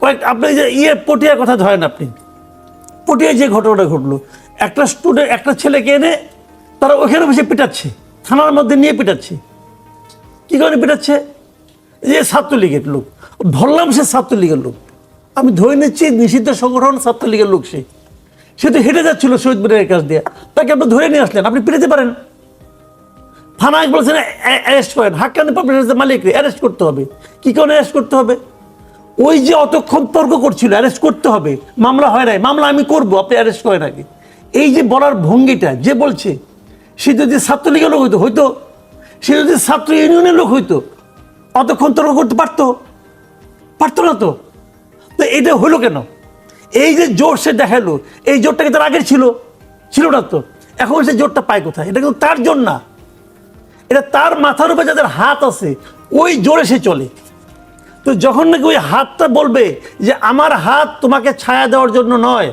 কয়েক আপনি যে ইয়ে পটিয়ার কথা ধরেন আপনি। পটিয়ায় যে ঘটনাটা ঘটলো, একটা স্টুডেন্ট একটা ছেলেকে এনে তারা ওখানে বসে পিটাচ্ছে, থানার মধ্যে নিয়ে পিটাচ্ছে। কী কারণে পিটাচ্ছে? যে ছাত্রলীগের লোক। ধরলাম সে ছাত্রলীগের লোক। আমি ধরে নিচ্ছি নিষিদ্ধ সংগঠন ছাত্রলীগের লোক সে। সে তো হেঁটে যাচ্ছিল শহীদ মিনারের কাছ দিয়ে। তাকে আপনি ধরে নিয়ে আসলেন, আপনি পিটাতে পারেন। থানায় বলছেন অ্যারেস্ট করেন। হাক্কানি পাবলিশের মালিক অ্যারেস্ট করতে হবে। কী কারণে অ্যারেস্ট করতে হবে? ওই যে অতক্ষণ তর্ক করছিল অ্যারেস্ট করতে হবে। মামলা হয় নাই। মামলা আমি করব, আপনি অ্যারেস্ট করেন আগে। এই যে বলার ভঙ্গিটা, যে বলছে, সে যদি ছাত্রলীগের লোক হইতো হয়তো সে যদি ছাত্র ইউনিয়নের লোক হইতো, অতক্ষণ তর্ক করতে পারতো? পারতো না তো? তো এটা হলো কেন? এই যে জোর সে দেখাল, এই জোরটা কি তার আগের ছিল? ছিল না তো। এখন সে জোরটা পায় কোথায়? এটা কিন্তু তার জোর না। এটা তার মাথার উপরে যাদের হাত আছে, ওই জোরে সে চলে। তো যখন নাকি ওই হাতটা বলবে যে আমার হাত তোমাকে ছায়া দেওয়ার জন্য নয়,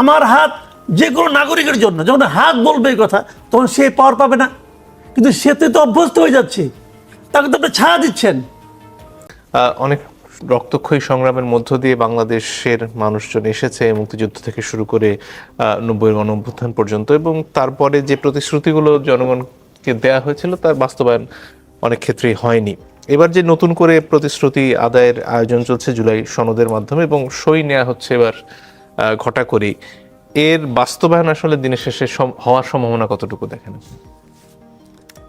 আমার হাত যে কোনো নাগরিকের জন্য, যখন হাত বলবে এই কথা, তখন সে পাওয়ার পাবে না। কিন্তু সেতে তো অভ্যস্ত হয়ে যাচ্ছে। তাকে তো আপনি ছায়া দিচ্ছেন। অনেক রক্তক্ষয়ী সংগ্রামের মধ্য দিয়ে বাংলাদেশের মানুষজন এসেছে মুক্তিযুদ্ধ থেকে শুরু করে নব্বই গণঅভ্যুত্থান পর্যন্ত, এবং তারপরে যে প্রতিশ্রুতিগুলো জনগণকে দেয়া হয়েছিল, তার বাস্তবায়ন অনেক ক্ষেত্রেই হয়নি। এবার যে নতুন করে প্রতিশ্রুতি আদায়ের আয়োজন চলছে জুলাই সনদের মাধ্যমে এবং সই নেওয়া হচ্ছে এবার ঘটা করি, এর বাস্তবায়ন আসলে দিনের শেষে হওয়ার সম্ভাবনা কতটুকু দেখেন?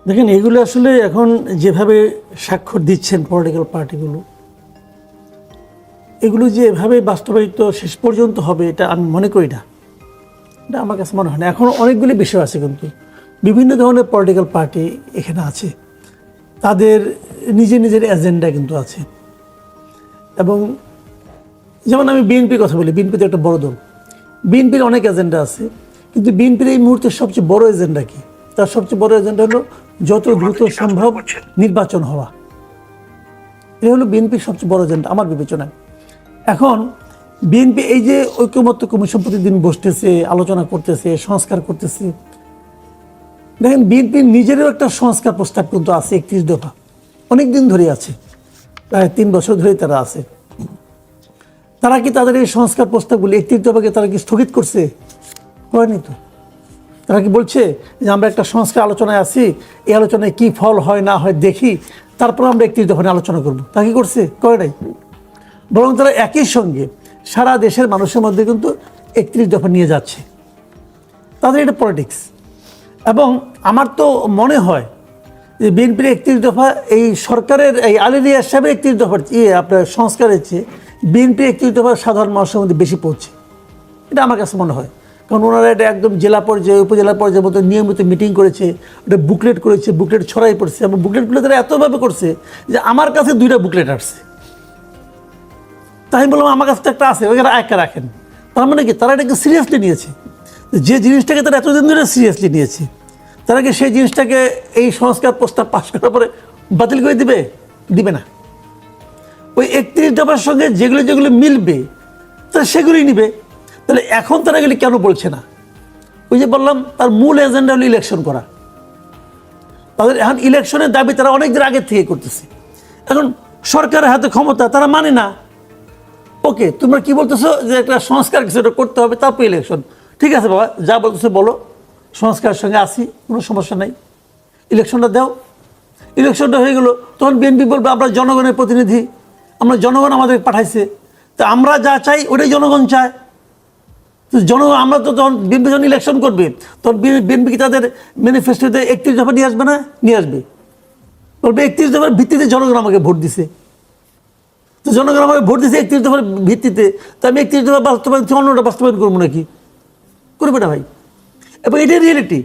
দেখেন, এগুলো আসলে এখন যেভাবে স্বাক্ষর দিচ্ছেন পলিটিক্যাল পার্টিগুলো এগুলো যে এভাবে বাস্তবায়িত শেষ পর্যন্ত হবে, এটা আমি মনে করি না। এটা আমার কাছে মনে হয় না। এখন অনেকগুলি বিষয় আছে কিন্তু। বিভিন্ন ধরনের পলিটিক্যাল পার্টি এখানে আছে। তাদের নিজের নিজের এজেন্ডা কিন্তু আছে। এবং যেমন আমি বিএনপির কথা বলি বিএনপি তো একটা বড় দল। বিএনপির অনেক এজেন্ডা আছে কিন্তু বিএনপির এই মুহূর্তে সবচেয়ে বড় এজেন্ডা কি? তার সবচেয়ে বড় এজেন্ডা হলো যত দ্রুত সম্ভব নির্বাচন হওয়া। এটা হলো বিএনপির সবচেয়ে বড় এজেন্ডা আমার বিবেচনায়। এখন বিএনপি এই যে ঐক্যমত্য কমিশন প্রতিদিন বসতেছে আলোচনা করতেছে সংস্কার করতেছে দেখেন বিএনপি নিজেরও একটা সংস্কার প্রস্তাব কিন্তু আছে একত্রিশ দফা। অনেক দিন ধরে আছে। প্রায় তিন বছর ধরে তারা আছে। তারা কি তাদের এই সংস্কার প্রস্তাবগুলি একত্রিশ দফাকে তারা কি স্থগিত করছে? করেনি তো। তারা কি বলছে যে আমরা একটা সংস্কার আলোচনায় আছি, এই আলোচনায় কি ফল হয় না হয় দেখি, তারপর আমরা একত্রিশ দফা আলোচনা করব। তা কি করছে? করে নাই। বরং তারা একই সঙ্গে সারা দেশের মানুষের মধ্যে কিন্তু একত্রিশ দফা নিয়ে যাচ্ছে। তাদের এটা পলিটিক্স এবং আমার তো মনে হয় যে বিএনপির একত্রিশ দফা, এই সরকারের, এই আলিরিয়া সাহেবের একত্রিশ দফার ইয়ে আপনার সংস্কারের চেয়ে বিএনপি একত্রিশ দফা সাধারণ মানুষের মধ্যে বেশি পড়ছে। এটা আমার কাছে মনে হয়। কারণ ওনারা এটা একদম জেলা পর্যায়ে, উপজেলা পর্যায়ের মতো নিয়মিত মিটিং করেছে, ওটা বুকলেট করেছে, বুকলেট ছড়াই পড়ছে এবং বুকলেটগুলো তারা এতভাবে করছে যে আমার কাছে দুইটা বুকলেট আসছে। তাই বললাম, আমার কাছে তো একটা আছে, ওইখানে একা রাখেন। তার মানে কি? তারা এটাকে সিরিয়াসলি নিয়েছে। যে জিনিসটাকে তারা এতদিন ধরে সিরিয়াসলি নিয়েছে, তারা কি সেই জিনিসটাকে এই সংস্কার প্রস্তাব পাশ করার পরে বাতিল করে দিবে? দিবে না। ওই একত্রিশ দফার সঙ্গে যেগুলো যেগুলো মিলবে, তারা সেগুলোই নিবে। তাহলে এখন তারা এগুলি কেন বলছে না? ওই যে বললাম, তার মূল এজেন্ডা হলো ইলেকশন করা। তাদের এখন ইলেকশনের দাবি তারা অনেক দিন আগে থেকে করতেছে। এখন সরকারের হাতে ক্ষমতা তারা মানে না। ওকে, তোমরা কি বলতেছো যে একটা সংস্কার কিছু করতে হবে, তারপর ইলেকশন ঠিক আছে বাবা, যা বলতেছো বলো। সংস্কারের সঙ্গে আসি কোনো সমস্যা নাই। ইলেকশনটা দাও। ইলেকশনটা হয়ে গেলো, তখন বিএনপি বলবে, আমরা জনগণের প্রতিনিধি, আমরা জনগণ আমাদের পাঠাইছে। তা আমরা যা চাই, ওটাই জনগণ চায়। তো জনগণ, আমরা তো তখন বিএনপি যখন ইলেকশন করবে, তখন বিএনপি কি তাদের ম্যানিফেস্টোতে একত্রিশ দফা নিয়ে আসবে না? নিয়ে আসবে। বলবে, একত্রিশ দফার ভিত্তিতে জনগণ আমাকে ভোট দিছে। তো জনগণ আমাকে ভোট দিয়েছে একত্রিশ দফার ভিত্তিতে। তো আমি একত্রিশ দফা বাস্তবায়ন, অন্যটা বাস্তবায়ন করব নাকি? করবে না ভাই। এবং এটাই রিয়েলিটি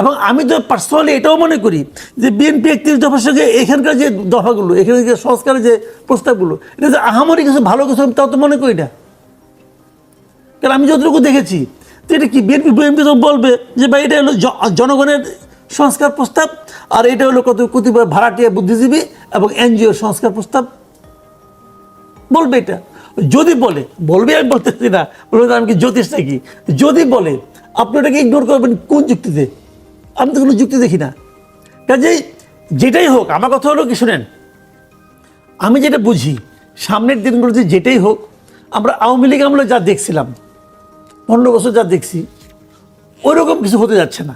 এবং আমি তো পার্সোনালি এটাও মনে করি যে বিএনপি একত্রিশ দফার সঙ্গে এখানকার যে দফাগুলো, এখানে যে সংস্কারের যে প্রস্তাবগুলো, এটা যে আহামরি কিছু ভালো কিছু আমি তাও তো মনে করি না। কারণ আমি যতটুকু দেখেছি তো এটা কি বিএনপি বিএনপি তো বলবে যে ভাই এটা হলো জনগণের সংস্কার প্রস্তাব আর এটা হলো কত কতিপয় ভাড়াটিয়া বুদ্ধিজীবী এবং এনজিওর সংস্কার প্রস্তাব। বলবে এটা। যদি বলে, বলবে আমি বলতেছি না, বলবে আমি কি জ্যোতিষ নাকি? যদি বলে, আপনি ওটাকে ইগনোর করবেন কোন যুক্তিতে? আমি তো কোনো যুক্তি দেখি না। কাজেই যেটাই হোক, আমার কথা হলো কি শুনেন, আমি যেটা বুঝি, সামনের দিনগুলোতে যেটাই হোক, আমরা আওয়ামী লীগ আমলে যা দেখছিলাম, পনেরো বছর যা দেখছি, ওইরকম কিছু হতে যাচ্ছে না।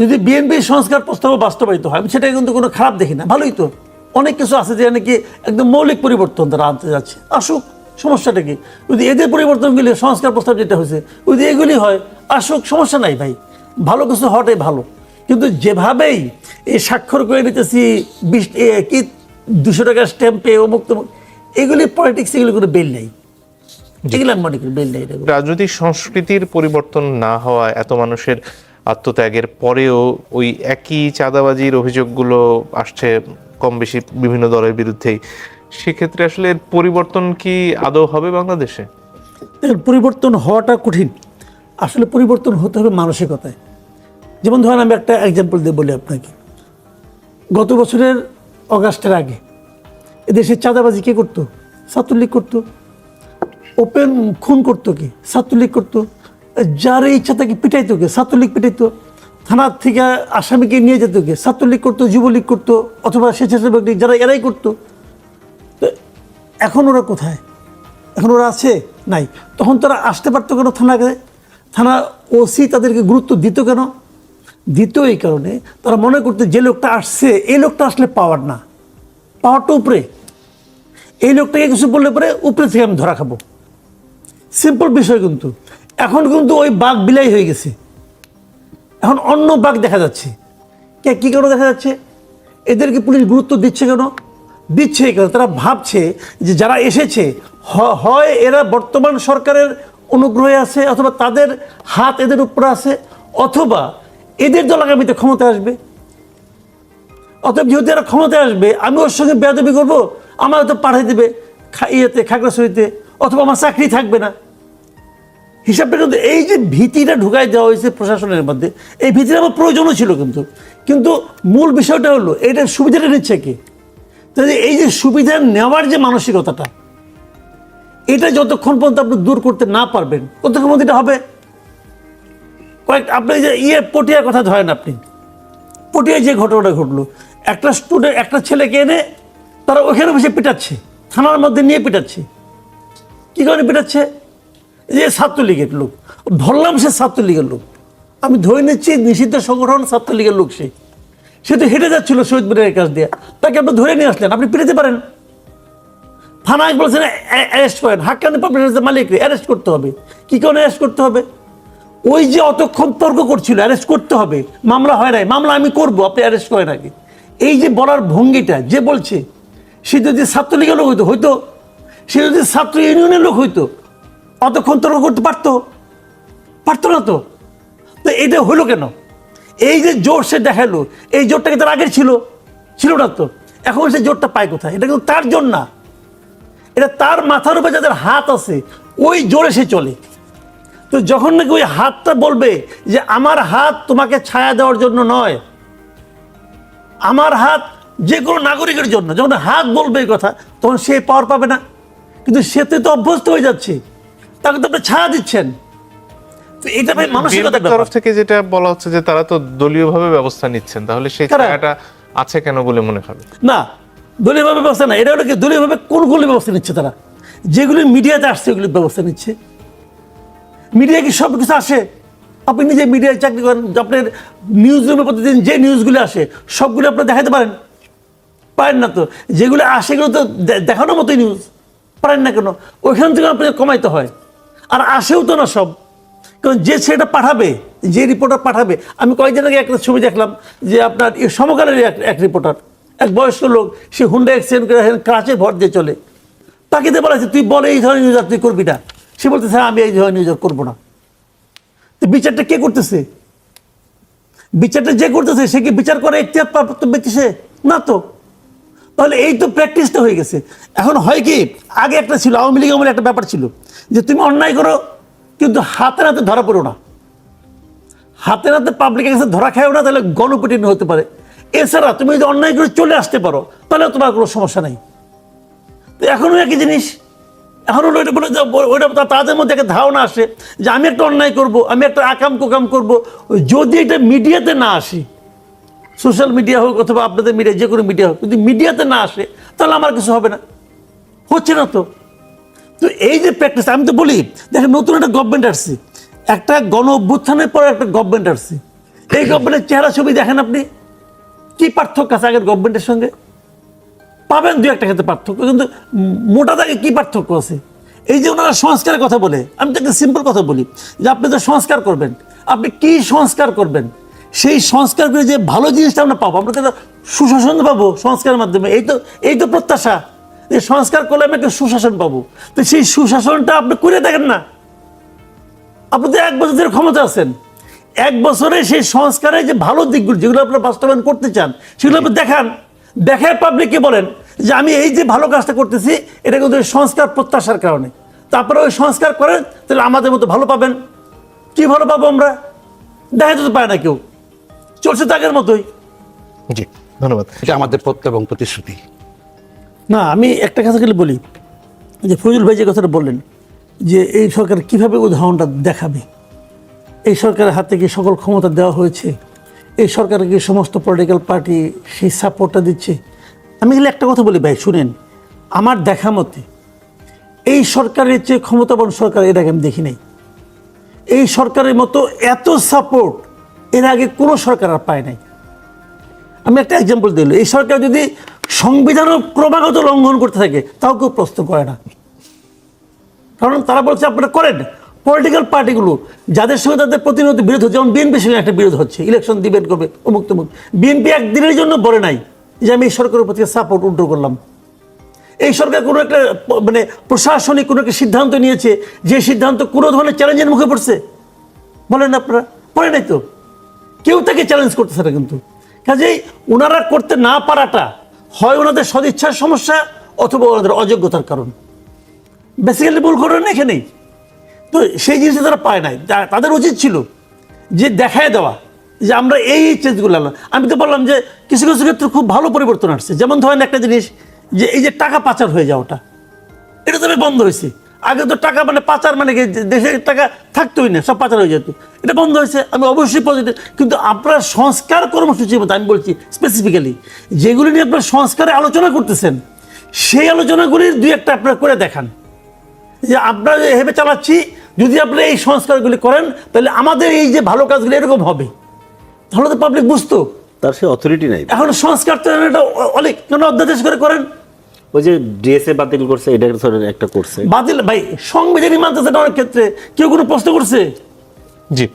যদি বিএনপি সংস্কার প্রস্তাব বাস্তবায়িত হয়, আমি সেটা কিন্তু কোনো খারাপ দেখি না, ভালোই তো। অনেক কিছু আছে যে নাকি একদম মৌলিক পরিবর্তন তারা আনতে যাচ্ছে। আসুক সমস্যাটা কি? যদি এদের পরিবর্তনগুলি সংস্কার প্রস্তাব যেটা হয়েছে যদি এগুলি হয় আসুক সমস্যা নাই ভাই। ভালো কিছু হওয়াটাই ভালো। কিন্তু যেভাবেই এই স্বাক্ষর করে নিতেছি বিশ এ, কি দুশো টাকার স্ট্যাম্পে অমুক তমুক এগুলি পলিটিক্স এগুলি কোনো বেল নেই। এগুলো আমি মনে করি বেল নেই রাজনৈতিক সংস্কৃতির পরিবর্তন না হওয়া এত মানুষের আত্মত্যাগের পরেও ওই একই চাঁদাবাজির অভিযোগগুলো আসছে কম বেশি বিভিন্ন দলের বিরুদ্ধেই। সেক্ষেত্রে আসলে এর পরিবর্তন কি আদৌ হবে বাংলাদেশে? দেখেন, পরিবর্তন হওয়াটা কঠিন। আসলে পরিবর্তন হতে হবে মানসিকতায়। যেমন ধরেন আমি একটা এক্সাম্পল দিয়ে বলি আপনাকে। গত বছরের অগাস্টের আগে এদেশে চাঁদাবাজি কে করতো? ছাত্রলীগ করতো। ওপেন খুন করতো কি? ছাত্রলীগ করতো। যার ইচ্ছা তাকে পিটাইতো কে? ছাত্রলীগ পিটাইতো। থানার থেকে আসামিকে নিয়ে যেত কে? ছাত্রলীগ করতো, যুবলীগ করতো, অথবা স্বেচ্ছাসেবক লীগ, যারা এরাই করতো। তো এখন ওরা কোথায়? এখন ওরা আছে? নাই। তখন তারা আসতে পারতো কেন থানাকে? থানা ওসি তাদেরকে গুরুত্ব দিত কেন? দিত এই কারণে তারা মনে করতো যে লোকটা আসছে, এই লোকটা আসলে পাওয়ার না। পাওয়ারটা উপরে। এই লোকটাকে কিছু বললে পরে উপরে থেকে আমি ধরা খাব। সিম্পল বিষয় কিন্তু। এখন কিন্তু ওই বাঘ বিলাই হয়ে গেছে। এখন অন্য বাঘ দেখা যাচ্ছে। কে, কী কেন দেখা যাচ্ছে? এদেরকে পুলিশ গুরুত্ব দিচ্ছে কেন? দিচ্ছে কেন? তারা ভাবছে যে যারা এসেছে হয় এরা বর্তমান সরকারের অনুগ্রহে আছে অথবা তাদের হাত এদের উপরে আছে, অথবা এদের দল আগামীতে ক্ষমতা আসবে। অতএব যেহেতু এরা ক্ষমতায় আসবে, আমি ওর সঙ্গে বেয়াদবি করব আমার হয়তো পাঠিয়ে দেবে ইয়েতে, খাগড়াছড়িতে, অথবা আমার চাকরি থাকবে না। হিসাবটা কিন্তু এই যে ভীতিটা ঢুকাই দেওয়া হয়েছে প্রশাসনের মধ্যে, এই ভীতিটা আমার প্রয়োজনও ছিল কিন্তু। কিন্তু মূল বিষয়টা হলো এটার সুবিধাটা নিচ্ছে কে? তাহলে এই যে সুবিধা নেওয়ার যে মানসিকতাটা, এটা যতক্ষণ পর্যন্ত আপনি দূর করতে না পারবেন ততক্ষণ পর্যন্ত এটা হবে। কয়েক আপনি যে ইয়ে পটিয়ার কথা ধরেন আপনি, পটিয়ায় যে ঘটনাটা ঘটলো, একটা স্টুডেন্ট একটা ছেলেকে এনে তারা ওখানে বসে পিটাচ্ছে, থানার মধ্যে নিয়ে পিটাচ্ছে। কী কারণে পিটাচ্ছে? যে ছাত্রলীগের লোক। ধরলাম সে ছাত্রলীগের লোক। আমি ধরে নিচ্ছি নিষিদ্ধ সংগঠন ছাত্রলীগের লোক সে। সে তো হেঁটে যাচ্ছিল শহীদ মিনারের কাছ দিয়ে। তাকে আপনি ধরে নিয়ে আসলেন, আপনি পেরেতে পারেন। থানায় বলছেন অ্যারেস্ট করেন। হাক্কানি মালিক অ্যারেস্ট করতে হবে। কী কারণে অ্যারেস্ট করতে হবে? ওই যে অতক্ষণ তর্ক করছিল অ্যারেস্ট করতে হবে। মামলা হয় নাই। মামলা আমি করব, আপনি অ্যারেস্ট করেন আগে। এই যে বলার ভঙ্গিটা, যে বলছে, সে যদি ছাত্রলীগের লোক হইতো হইতো। সে যদি ছাত্র ইউনিয়নের লোক হইতো অতক্ষণ তর্ক করতে পারতো? পারতো না তো। তো এটা হলো কেন? এই যে জোর সে দেখাল এই জোরটা কি তার আগের ছিল? ছিল না তো। এখন সে জোরটা পায় কোথায়? এটা কিন্তু তার জন্য না। এটা তার মাথার উপরে যাদের হাত আছে, ওই জোরে সে চলে। তো যখন নাকি ওই হাতটা বলবে যে, আমার হাত তোমাকে ছায়া দেওয়ার জন্য নয়, আমার হাত যে কোনো নাগরিকের জন্য। যখন হাত বলবে এই কথা, তখন সে পাওয়ার পাবে না। কিন্তু সে তো অভ্যস্ত হয়ে যাচ্ছে। তাকে তো আপনি ছাড়া দিচ্ছেন। তো এটা ভাই মানসিকতার তরফ থেকে যেটা বলা হচ্ছে যে তারা তো দলীয়ভাবে ব্যবস্থা নিচ্ছেন তাহলে সেই ছায়াটা আছে কেন বলে মনে হবে? না দলীয়ভাবে ব্যবস্থা না এটা হলো কি দলীয়ভাবে কোনগুলি ব্যবস্থা নিচ্ছে তারা? যেগুলি মিডিয়াতে আসছে ওগুলি ব্যবস্থা নিচ্ছে। মিডিয়া কি সব কিছু আসে? আপনি নিজে মিডিয়ায় চাকরি করেন আপনার নিউজ রুমে প্রতিদিন যে নিউজগুলি আসে সবগুলো আপনি দেখাতে পারেন। পারেন না তো। যেগুলো আসে এগুলো তো দেখানোর মতোই নিউজ পারেন না কেন? ওইখান থেকে আপনাকে কমাইতে হয়। আর আসেও তো না সব। কারণ যে ছেলেটা পাঠাবে, যে রিপোর্টার পাঠাবে, আমি কয়েকদিন আগে একটা ছবি দেখলাম যে আপনার সমকালের এক রিপোর্টার এক বয়স্ক লোক, সে হুন্ডা অ্যাক্সিডেন্ট করে ক্রাচে ভর দিয়ে চলে। তাকে দিয়ে বলা তুই বলে এই ধরনের নিউজ তুই করবি না। সে বলতে স্যার আমি এই ধরনের নিউজ করব না। তো বিচারটা কে করতেছে? বিচারটা যে করতেছে, সে কি বিচার করে এখতিয়ার প্রাপ্ত ব্যক্তি সে? না তো। তাহলে এই তো প্র্যাকটিসটা হয়ে গেছে। এখন হয় কি, আগে একটা ছিল, আওয়ামী লীগ আমলে একটা ব্যাপার ছিল। যে তুমি অন্যায় করো, কিন্তু হাতে নাতে ধরা পড়ো না। হাতে নাতে পাবলিকের কাছে ধরা খায়ও না, তাহলে গণপিটিন হতে পারে। এছাড়া তুমি যদি অন্যায় করে চলে আসতে পারো তাহলে তোমার কোনো সমস্যা নেই। তো এখনও একই জিনিস। এখন হলো ওইটা বলে ওইটা তাদের মধ্যে একটা ধারণা আসে যে আমি একটা অন্যায় করব, আমি একটা আকাম কোকাম করব। যদি এটা মিডিয়াতে না আসি সোশ্যাল মিডিয়া হোক অথবা আপনাদের মিডিয়া যে কোনো মিডিয়া হোক, যদি মিডিয়াতে না আসে, তাহলে আমার কিছু হবে না। হচ্ছে না তো। তো এই যে প্র্যাকটিস আমি তো বলি, দেখেন নতুন একটা গভর্নমেন্ট আসছে। একটা গণ অভ্যুত্থানের পর একটা গভর্নমেন্ট আসছে। এই গভর্নমেন্টের চেহারা ছবি দেখেন আপনি। কি পার্থক্য আছে আগের গভর্নমেন্টের সঙ্গে? পাবেন দু একটা ক্ষেত্রে পার্থক্য, কিন্তু মোটা দাগে কি পার্থক্য আছে? এই যে ওনারা সংস্কারের কথা বলে, আমি তো একটা সিম্পল কথা বলি, যে আপনি তো সংস্কার করবেন। আপনি কি সংস্কার করবেন? সেই সংস্কার করে যে ভালো জিনিসটা আমরা পাবো, আমরা তো সুশাসন পাবো সংস্কারের মাধ্যমে। এই তো এই তো প্রত্যাশা। যে সংস্কার করলে আমি একটা সুশাসন পাবো। তো সেই সুশাসনটা আপনি করে দেখেন না। আপনি তো এক বছর ধরে ক্ষমতা আছেন। এক বছরে সেই সংস্কারে যে ভালো দিকগুলো যেগুলো আপনারা বাস্তবায়ন করতে চান সেগুলো আপনি দেখান। দেখায় পাবলিককে বলেন যে আমি এই যে ভালো কাজটা করতেছি এটা কিন্তু ওই সংস্কার প্রত্যাশার কারণে। তারপরে ওই সংস্কার করেন তাহলে আমাদের মতো ভালো পাবেন। কি ভালো পাবো আমরা? দেখা যেতে পায় না কেউ। চলছে তো আগের মতোই। জি ধন্যবাদ। এটা আমাদের প্রত্যয় এবং প্রতিশ্রুতি। না, আমি একটা কথা খালি বলি যে ফজল ভাই যে কথাটা বললেন, যে এই সরকার কীভাবে উদাহরণটা দেখাবে? এই সরকারের হাতে কি সকল ক্ষমতা দেওয়া হয়েছে? এই সরকারের সরকারকে সমস্ত পলিটিক্যাল পার্টি সেই সাপোর্টটা দিচ্ছে? আমি গেলে একটা কথা বলি ভাই, শুনেন, আমার দেখা মতে এই সরকারের চেয়ে ক্ষমতাবান সরকার এর আগে আমি দেখি নাই। এই সরকারের মতো এত সাপোর্ট এর আগে কোনো সরকার আর পায় নাই। আমি একটা এক্সাম্পল দিল এই সরকার যদি সংবিধানও ক্রমাগত লঙ্ঘন করতে থাকে, তাও কেউ প্রশ্ন করে না। কারণ তারা বলছে আপনারা করেন। পলিটিক্যাল পার্টিগুলো যাদের সঙ্গে তাদের প্রতিনিয়ত বিরোধ হচ্ছে, যেমন বিএনপির সঙ্গে একটা বিরোধ হচ্ছে ইলেকশন দিবেন করবে অমুক তমুক। বিএনপি একদিনের জন্য বলে নাই যে আমি এই সরকারের প্রতি সাপোর্ট উল্টো করলাম। এই সরকার কোনো একটা মানে প্রশাসনিক কোনো একটা সিদ্ধান্ত নিয়েছে, যে সিদ্ধান্ত কোনো ধরনের চ্যালেঞ্জের মুখে পড়ছে? বলেন আপনারা পড়ে নাই তো। কেউ তাকে চ্যালেঞ্জ করতেছে না কিন্তু। কাজেই ওনারা করতে না পারাটা হয় ওনাদের সদিচ্ছার সমস্যা অথবা ওনাদের অযোগ্যতার কারণ। বেসিক্যালি ভুল ঘটনা এখানেই। তো সেই জিনিসটা তারা পায় নাই। তাদের উচিত ছিল যে দেখায় দেওয়া যে আমরা এই চেঞ্জগুলো আনলাম। আমি তো বললাম যে কিছু কিছু ক্ষেত্রে খুব ভালো পরিবর্তন আসছে। যেমন ধরেন একটা জিনিস যে এই যে টাকা পাচার হয়ে যাওয়াটা, এটা তো বন্ধ হয়েছে আগে তো টাকা মানে পাচার মানে দেশের টাকা থাকতোই না সব পাচার হয়ে যেত। এটা বন্ধ হয়েছে আমি অবশ্যই পজিটিভ কিন্তু আপনার সংস্কার কর্মসূচির মতো আমি বলছি স্পেসিফিক্যালি যেগুলি নিয়ে আপনার সংস্কারে আলোচনা করতেছেন সেই আলোচনাগুলির দুই একটা আপনারা করে দেখান। যে আমরা এভাবে চালাচ্ছি যদি আপনারা এই সংস্কারগুলি করেন তাহলে আমাদের এই যে ভালো কাজগুলি এরকম হবে। তাহলে তো পাবলিক বুঝতো। তার সে অথরিটি নাই। এখন সংস্কার তো এটা অনেক কেন অধ্যাদেশ করে করেন? ওই যে ডিএসএ বাতিল করছে এটা ধরেন একটা করছে। বাতিল ভাই সংবিধানই মানতেছে না অনেক ক্ষেত্রে। কেউ কোনো প্রশ্ন করছে? জি।